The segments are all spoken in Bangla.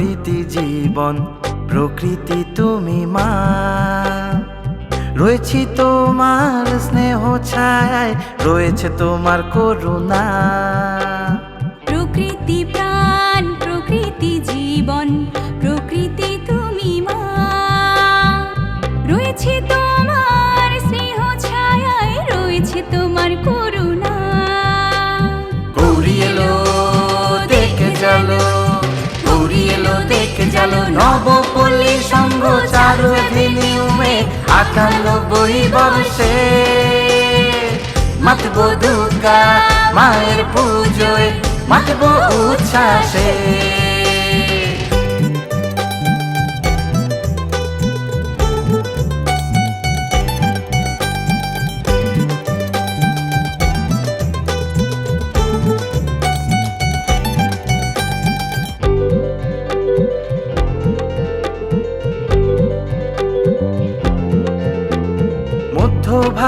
প্রকৃতি জীবন, প্রকৃতি তুমি মা। রয়েছি তোমার স্নেহ ছায় রয়েছে তোমার করুণা। প্রকৃতি প্রাণ, প্রকৃতি জীবন, প্রকৃতি তুমি মা। রয়েছে তোমার নবপল্লী সংঘ চারু এভিনিউমে আটানব্বই বর্ষে মাতব দুর্গা মায়ের পুজোয় মাতব উচ্ছ্বাসে।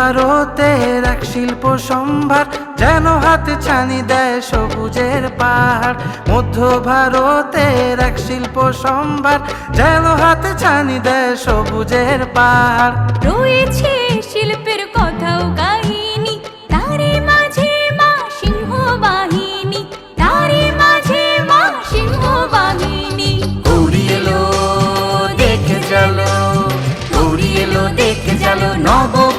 ভারতের এক শিল্প সম্ভার যেন হাতে ছানি দেয় সবুজের পাহাড়। মধ্য ভারতের এক শিল্প সম্ভার যেন হাতে ছানি দেয় সবুজের পাহাড়। রয়েছে শিল্পের কথাও কাহিনী তারে মাঝে মা সিংহ বাহিনী তারে মাঝে মা সিংহ বাহিনী। গৌরী এলো দেখে চলো গৌরী এলো দেখে চলো নবপল্লী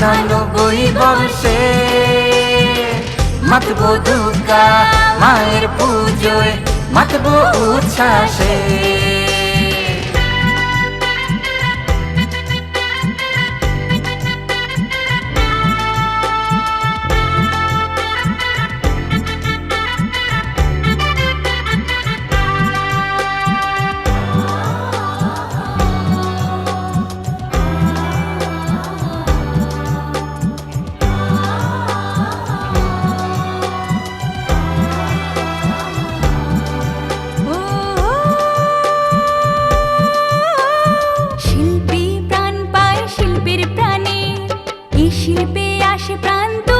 আটানব্বই বর্ষে মাতব দুর্গা মায়ের পুজোয় মাতব উচ্ছ্বাসে।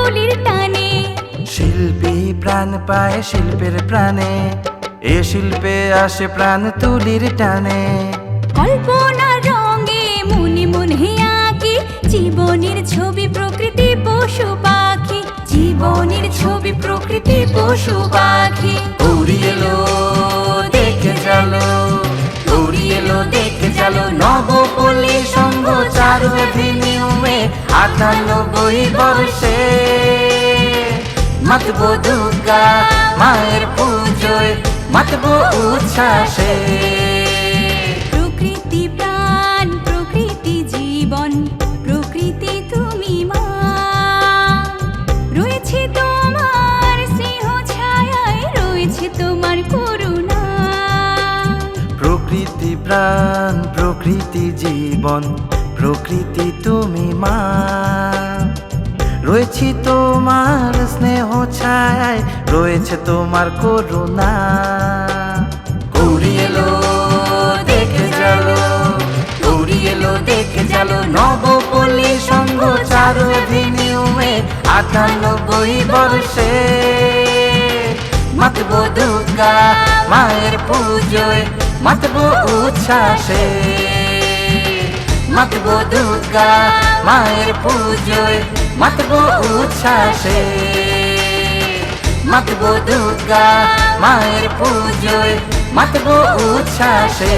তুলির টানে। শিল্পী প্রাণ পায় শিল্পের প্রাণে এ শিল্পে আসে প্রাণ তুলির টানে। কল্পনা রঙে মনে মনে আঁকি জীবনের ছবি প্রকৃতি পশু পাখি। জীবনের ছবি প্রকৃতি পশু পাখি। গৌরী এলো দেখে চলো গৌরী এলো দেখে চলো নবপল্লী সঙ্গ চারু মাতব দুর্গা মায়ের পুজোয় মাতব উচ্ছ্বাসে। প্রকৃতি প্রাণ প্রকৃতি জীবন প্রকৃতি তুমি মা। রয়েছে তোমার স্নেহ ছায়ায় রয়েছে তোমার করুণা। প্রকৃতি প্রাণ প্রকৃতি জীবন প্রকৃতি তুমি মা। রয়েছি তোমার স্নেহ ছায় রয়েছে তোমার করুণা। গৌরী এলো, দেখে চলো, গৌরী এলো, দেখে চলো, নবপল্লী সঙ্গ চারু এভিনিউমে আটানব্বই বর্ষে। মাতব দুর্গা মায়ের পুজোয়, মাতব উচ্ছ্বাসে। মাতব দুর্গা মায়ের পুজোয় মাতব উচ্ছ্বাসে। মাতব দুর্গা মায়ের পুজোয় মাতব উচ্ছ্বাসে।